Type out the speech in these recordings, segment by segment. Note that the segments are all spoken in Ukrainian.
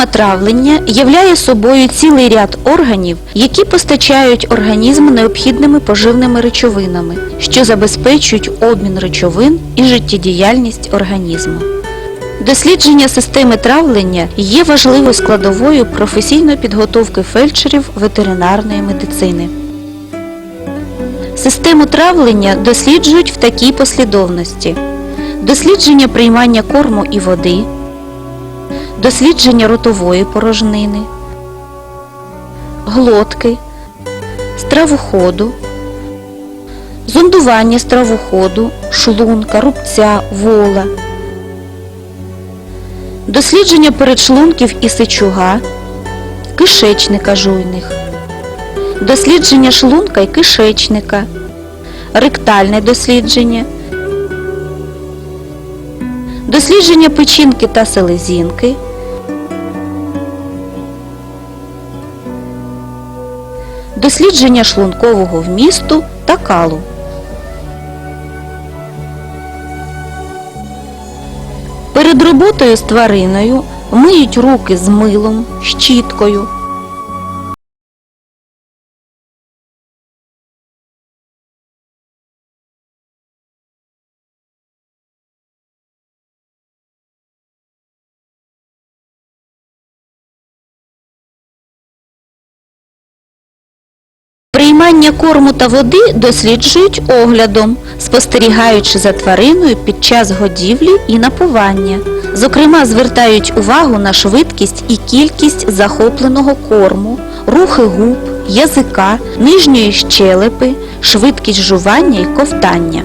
Система травлення являє собою цілий ряд органів, які постачають організм необхідними поживними речовинами, що забезпечують обмін речовин і життєдіяльність організму. Дослідження системи травлення є важливою складовою професійної підготовки фельдшерів ветеринарної медицини. Систему травлення досліджують в такій послідовності: дослідження приймання корму і води, дослідження ротової порожнини, глотки, стравоходу, зондування стравоходу, шлунка, рубця, вола, дослідження передшлунків і сечуга, кишечника жуйних, дослідження шлунка і кишечника, ректальне дослідження, дослідження печінки та селезінки, дослідження шлункового вмісту та калу. Перед роботою з твариною миють руки з милом, щіткою. Корму та води досліджують оглядом, спостерігаючи за твариною під час годівлі і напування. Зокрема, звертають увагу на швидкість і кількість захопленого корму, рухи губ, язика, нижньої щелепи, швидкість жування і ковтання.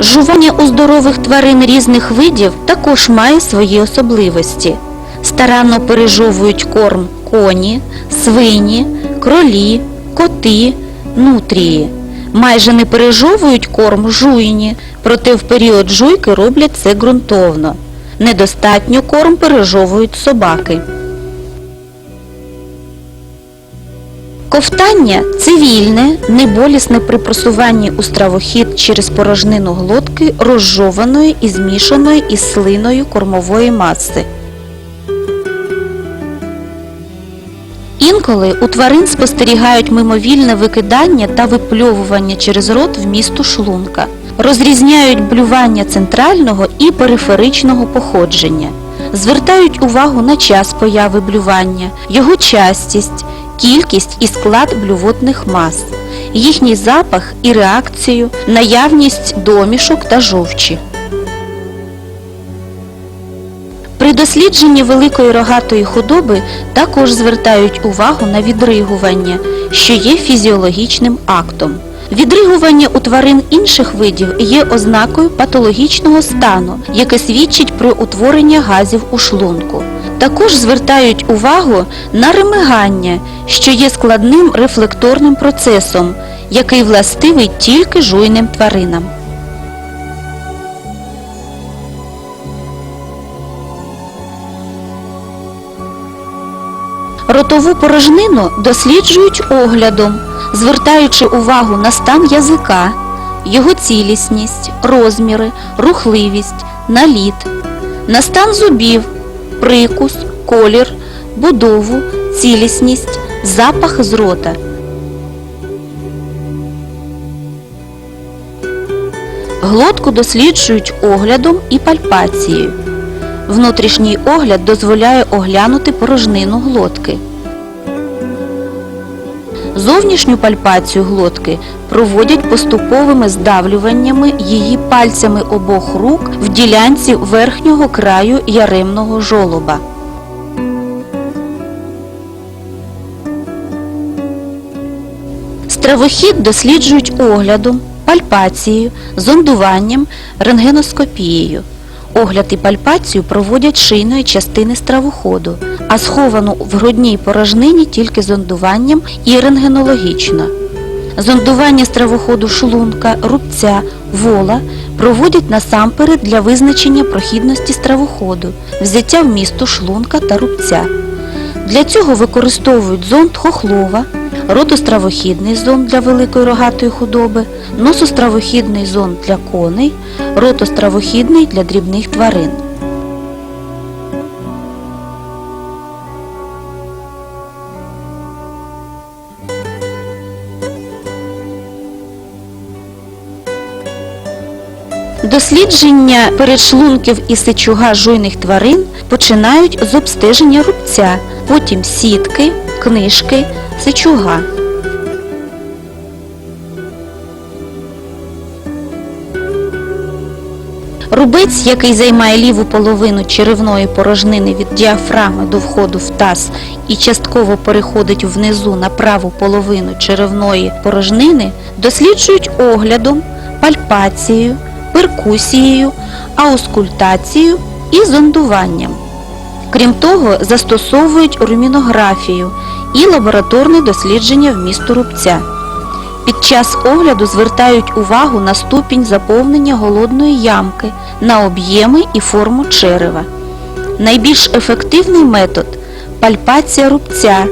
Жування у здорових тварин різних видів також має свої особливості. Старанно пережовують корм коні, свині, кролі, коти, нутрії. Майже не пережовують корм жуйні, проте в період жуйки роблять це ґрунтовно. Недостатньо корм пережовують собаки. Ковтання цивільне, неболісне при просуванні у стравохід через порожнину глотки розжованої і змішаної із слиною кормової маси. Інколи у тварин спостерігають мимовільне викидання та випльовування через рот вмісту шлунка. Розрізняють блювання центрального і периферичного походження. Звертають увагу на час появи блювання, його частість, кількість і склад блювотних мас, їхній запах і реакцію, наявність домішок та жовчі. При дослідженні великої рогатої худоби також звертають увагу на відригування, що є фізіологічним актом. Відригування у тварин інших видів є ознакою патологічного стану, яке свідчить про утворення газів у шлунку. Також звертають увагу на ремигання, що є складним рефлекторним процесом, який властивий тільки жуйним тваринам. Ротову порожнину досліджують оглядом, звертаючи увагу на стан язика, його цілісність, розміри, рухливість, наліт, на стан зубів, прикус, колір, будову, цілісність, запах з рота. Глотку досліджують оглядом і пальпацією. Внутрішній огляд дозволяє оглянути порожнину глотки. Зовнішню пальпацію глотки проводять поступовими здавлюваннями її пальцями обох рук в ділянці верхнього краю яремного жолоба. Стравохід досліджують оглядом, пальпацією, зондуванням, рентгеноскопією. Огляд і пальпацію проводять шийної частини стравоходу, а сховану в грудній порожнині тільки зондуванням і рентгенологічно. Зондування стравоходу шлунка, рубця, вола проводять насамперед для визначення прохідності стравоходу, взяття вмісту шлунка та рубця. Для цього використовують зонд хохлова, ротостравохідний зонд для великої рогатої худоби, носостравохідний зонд для коней, ротостравохідний для дрібних тварин. Дослідження передшлунків і сечуга жуйних тварин починають з обстеження рубця, потім сітки, книжки, сечуга. Рубець, який займає ліву половину черевної порожнини від діафрагми до входу в таз і частково переходить внизу на праву половину черевної порожнини, досліджують оглядом, пальпацією, перкусією, аускультацією і зондуванням. Крім того, застосовують румінографію і лабораторне дослідження вмісту рубця. Під час огляду звертають увагу на ступінь заповнення голодної ямки, на об'єми і форму черева. Найбільш ефективний метод пальпація рубця.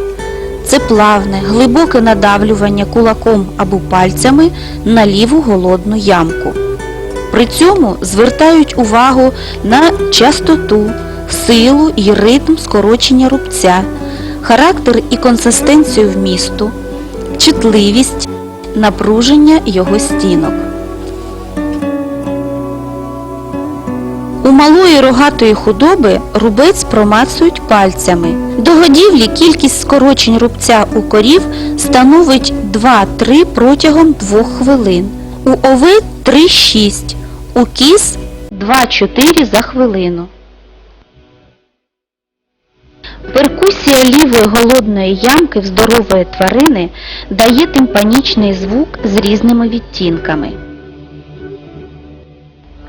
Це плавне, глибоке надавлювання кулаком або пальцями на ліву голодну ямку. При цьому звертають увагу на частоту, силу і ритм скорочення рубця, характер і консистенцію вмісту, чутливість, напруження його стінок. У малої рогатої худоби рубець промацують пальцями. До годівлі кількість скорочень рубця у корів становить 2-3 протягом 2 хвилин. У овець 3-6, у кіз 2-4 за хвилину. Перкусія лівої голодної ямки в здорової тварини дає тимпанічний звук з різними відтінками.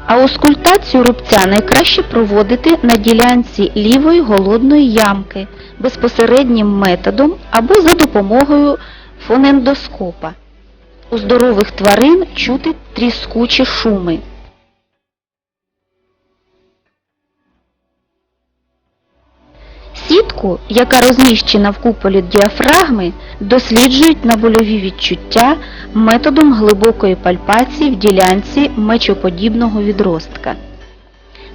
Аускультацію рубця найкраще проводити на ділянці лівої голодної ямки безпосереднім методом або за допомогою фонендоскопа. У здорових тварин чути тріскучі шуми. Сітку, яка розміщена в куполі діафрагми, досліджують на больові відчуття методом глибокої пальпації в ділянці мечоподібного відростка.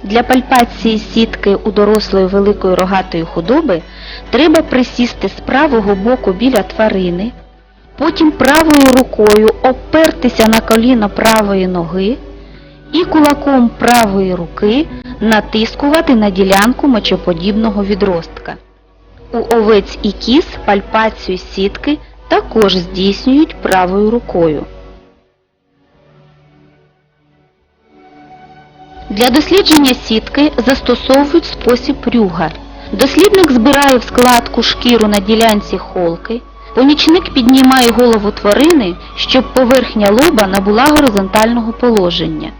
Для пальпації сітки у дорослої великої рогатої худоби треба присісти з правого боку біля тварини, потім правою рукою опертися на коліно правої ноги і кулаком правої руки натискувати на ділянку мочоподібного відростка. У овець і кіз пальпацію сітки також здійснюють правою рукою. Для дослідження сітки застосовують спосіб рюга. Дослідник збирає в складку шкіру на ділянці холки, помічник піднімає голову тварини, щоб поверхня лоба набула горизонтального положення.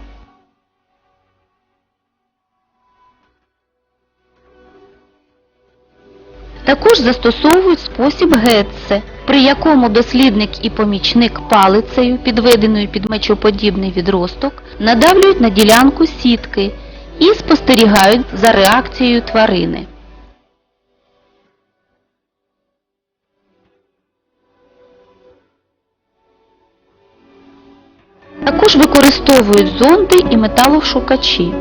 Також застосовують спосіб Гетце, при якому дослідник і помічник палицею, підведеною під мечоподібний відросток, надавлюють на ділянку сітки і спостерігають за реакцією тварини. Також використовують зонди і металошукачі.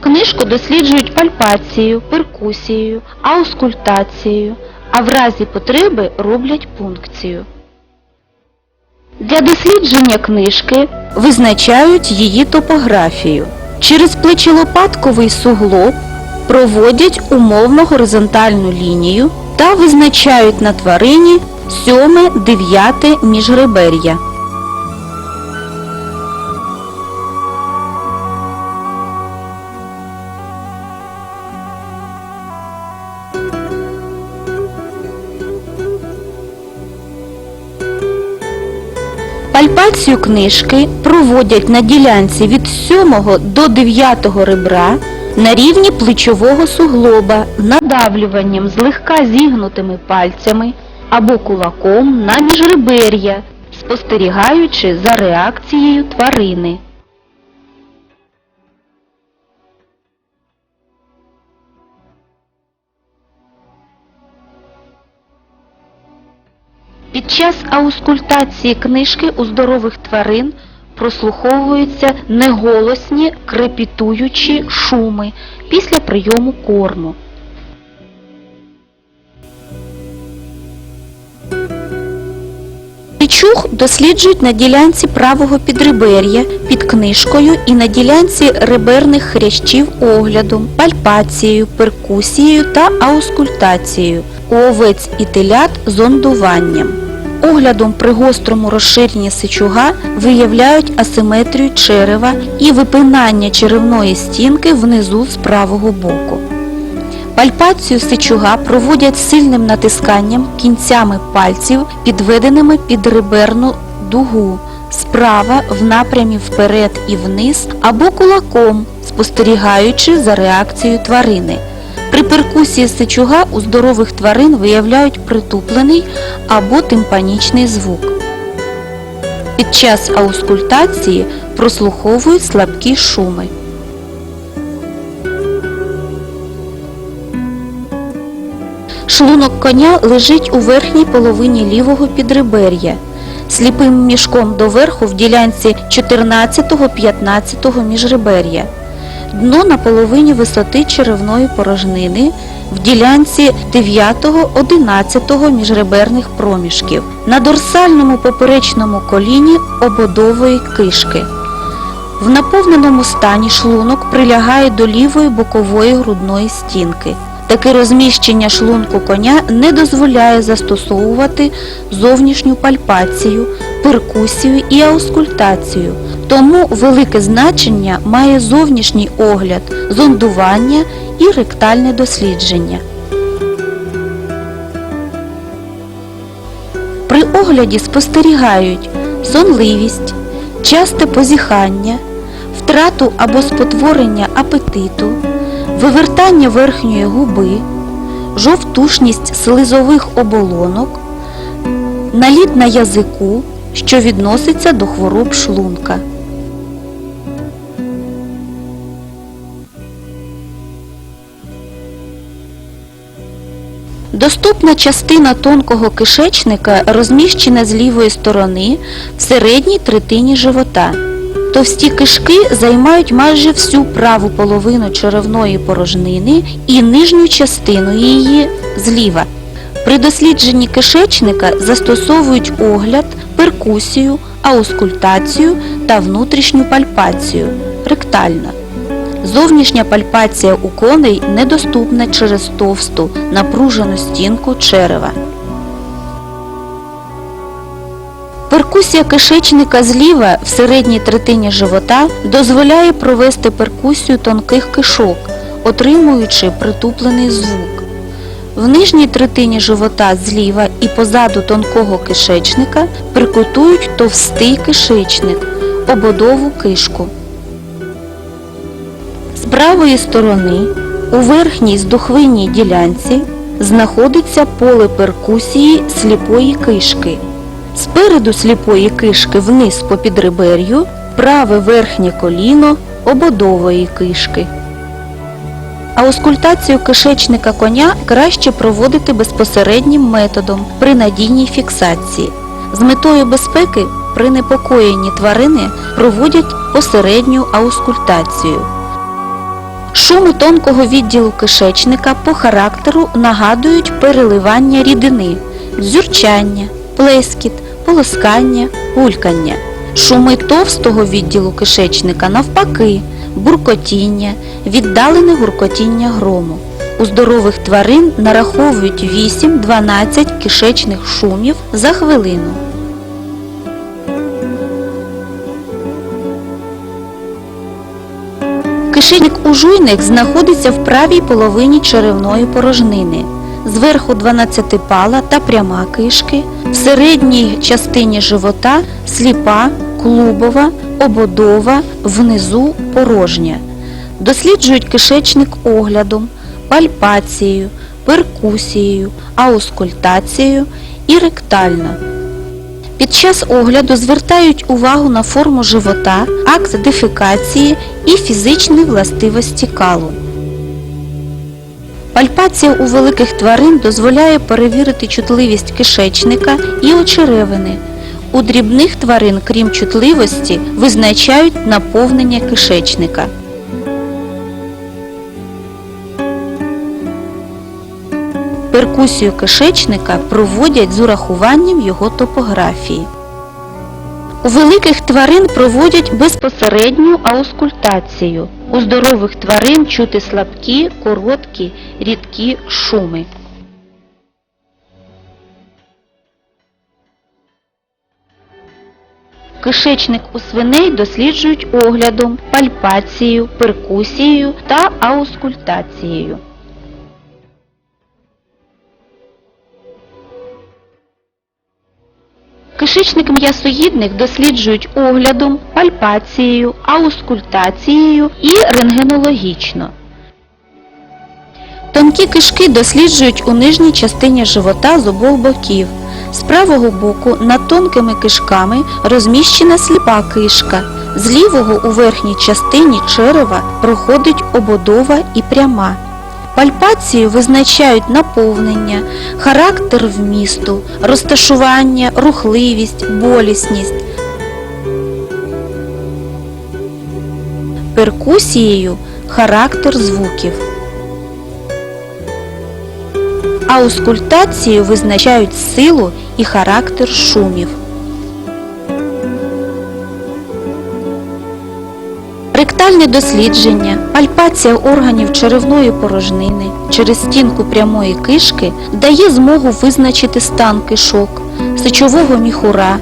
Книжку досліджують пальпацією, перкусією, аускультацією, а в разі потреби роблять пункцію. Для дослідження книжки визначають її топографію. Через плечелопатковий суглоб проводять умовно горизонтальну лінію та визначають на тварині 7-9 міжребер'я. Пальпацію книжки проводять на ділянці від 7 до 9 ребра на рівні плечового суглоба надавлюванням злегка зігнутими пальцями або кулаком на міжребер'я, спостерігаючи за реакцією тварини. Час аускультації книжки у здорових тварин прослуховуються неголосні крепітуючі шуми після прийому корму. Пічух досліджують на ділянці правого підребер'я під книжкою і на ділянці реберних хрящів оглядом, пальпацією, перкусією та аускультацією, у овець і телят зондуванням. Оглядом при гострому розширенні сечуга виявляють асиметрію черева і випинання черевної стінки внизу з правого боку. Пальпацію сечуга проводять сильним натисканням кінцями пальців, підведеними під реберну дугу, справа в напрямі вперед і вниз або кулаком, спостерігаючи за реакцією тварини. При перкусії сечуга у здорових тварин виявляють притуплений або тимпанічний звук. Під час аускультації прослуховують слабкі шуми. Шлунок коня лежить у верхній половині лівого підребер'я, сліпим мішком доверху в ділянці 14-15 міжребер'я. Дно на половині висоти черевної порожнини в ділянці 9-11 міжреберних проміжків. На дорсальному поперечному коліні ободової кишки. В наповненому стані шлунок прилягає до лівої бокової грудної стінки. Таке розміщення шлунку коня не дозволяє застосовувати зовнішню пальпацію, перкусію і аускультацію. Тому велике значення має зовнішній огляд, зондування і ректальне дослідження. При огляді спостерігають сонливість, часте позіхання, втрату або спотворення апетиту, вивертання верхньої губи, жовтушність слизових оболонок, наліт на язику, що відноситься до хвороб шлунка. Доступна частина тонкого кишечника розміщена з лівої сторони в середній третині живота. Товсті кишки займають майже всю праву половину черевної порожнини і нижню частину її зліва. При дослідженні кишечника застосовують огляд, перкусію, аускультацію та внутрішню пальпацію ректально. Зовнішня пальпація у коней недоступна через товсту, напружену стінку черева. Перкусія кишечника зліва в середній третині живота дозволяє провести перкусію тонких кишок, отримуючи притуплений звук. В нижній третині живота зліва і позаду тонкого кишечника прикутують товстий кишечник, ободову кишку. З правої сторони у верхній здухвинній ділянці знаходиться поле перкусії сліпої кишки. Спереду сліпої кишки вниз по підребер'ю праве верхнє коліно ободової кишки. Аускультацію кишечника коня краще проводити безпосереднім методом при надійній фіксації. З метою безпеки при непокоєнні тварини проводять посередню аускультацію. Шуми тонкого відділу кишечника по характеру нагадують переливання рідини, дзюрчання, плескіт, полоскання, гулькання. Шуми товстого відділу кишечника навпаки, буркотіння, віддалене гуркотіння грому. У здорових тварин нараховують 8-12 кишечних шумів за хвилину. Кишечник ужуйних знаходиться в правій половині черевної порожнини. Зверху 12-пала та пряма кишки, в середній частині живота сліпа, клубова, ободова, внизу порожня. Досліджують кишечник оглядом, пальпацією, перкусією, аускультацією і ректально. Під час огляду звертають увагу на форму живота, акт дефекації і фізичні властивості калу. Пальпація у великих тварин дозволяє перевірити чутливість кишечника і очеревини. У дрібних тварин, крім чутливості, визначають наповнення кишечника. Перкусію кишечника проводять з урахуванням його топографії. У великих тварин проводять безпосередню аускультацію. У здорових тварин чути слабкі, короткі, рідкі шуми. Кишечник у свиней досліджують оглядом, пальпацією, перкусією та аускультацією. Кишечник м'ясоїдних досліджують оглядом, пальпацією, аускультацією і рентгенологічно. Тонкі кишки досліджують у нижній частині живота з обох боків. З правого боку над тонкими кишками розміщена сліпа кишка. З лівого у верхній частині черева проходить ободова і пряма. Пальпацію визначають наповнення, характер вмісту, розташування, рухливість, болісність. Перкусією характер звуків. Аускультацією визначають силу і характер шумів. Ректальне дослідження, пальпація органів черевної порожнини через стінку прямої кишки дає змогу визначити стан кишок, сечового міхура,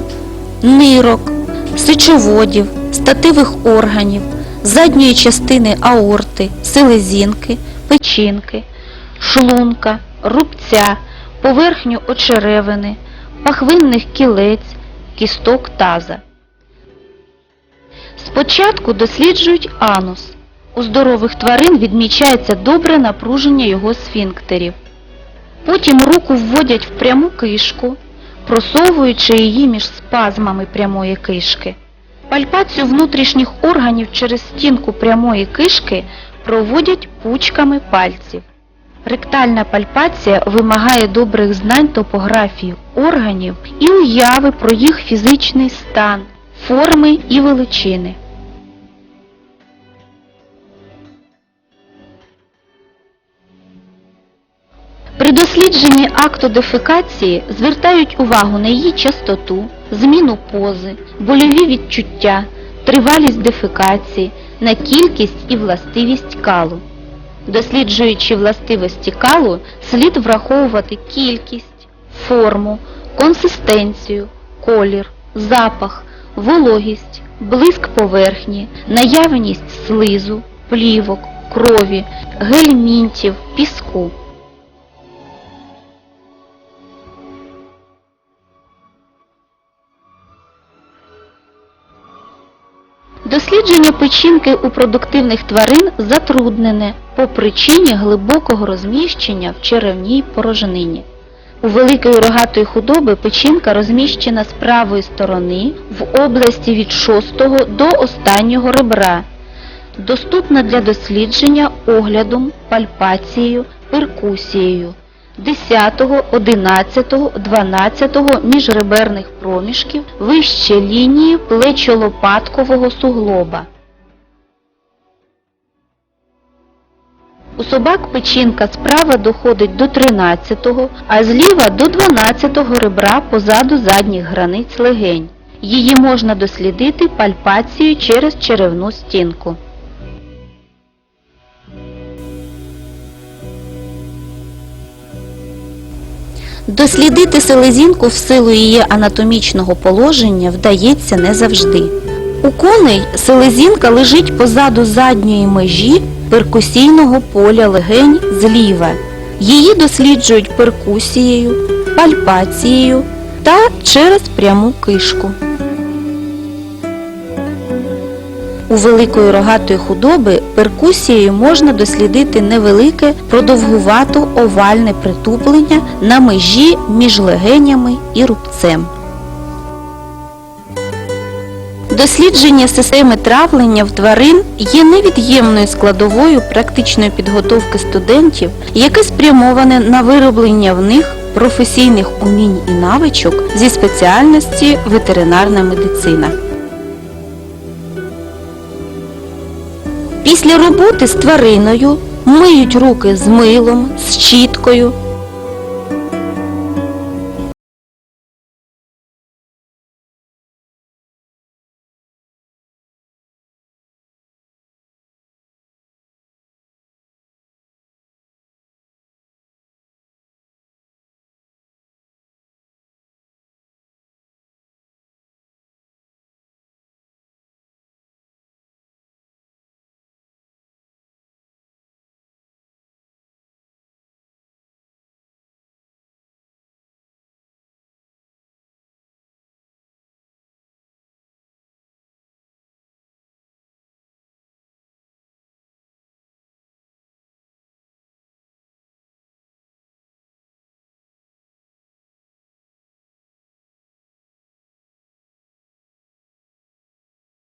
нирок, сечоводів, стативих органів, задньої частини аорти, селезінки, печінки, шлунка, рубця, поверхню очеревини, пахвинних кілець, кісток таза. Спочатку досліджують анус. У здорових тварин відмічається добре напруження його сфінктерів. Потім руку вводять в пряму кишку, просовуючи її між спазмами прямої кишки. Пальпацію внутрішніх органів через стінку прямої кишки проводять пучками пальців. Ректальна пальпація вимагає добрих знань топографії органів і уяви про їх фізичний стан, форми і величини. При дослідженні акту дефекації звертають увагу на її частоту, зміну пози, больові відчуття, тривалість дефекації, на кількість і властивість калу. Досліджуючи властивості калу, слід враховувати кількість, форму, консистенцію, колір, запах, вологість, блиск поверхні, наявність слизу, плівок, крові, гельмінтів, піску. Дослідження печінки у продуктивних тварин затруднене по причині глибокого розміщення в черевній порожнині. У великої рогатої худоби печінка розміщена з правої сторони в області від 6 до останнього ребра. Доступна для дослідження оглядом, пальпацією, перкусією 10, 11, 12 міжреберних проміжків вище лінії плечолопаткового суглоба. У собак печінка справа доходить до 13-го, а зліва до 12-го ребра позаду задніх границь легень. Її можна дослідити пальпацією через черевну стінку. Дослідити селезінку в силу її анатомічного положення вдається не завжди. У коней селезінка лежить позаду задньої межі перкусійного поля легень зліва. Її досліджують перкусією, пальпацією та через пряму кишку. У великої рогатої худоби перкусією можна дослідити невелике продовгувато овальне притуплення на межі між легенями і рубцем. Дослідження системи травлення в тварин є невід'ємною складовою практичної підготовки студентів, яке спрямоване на вироблення в них професійних умінь і навичок зі спеціальності ветеринарна медицина. Після роботи з твариною миють руки з милом, з щіткою,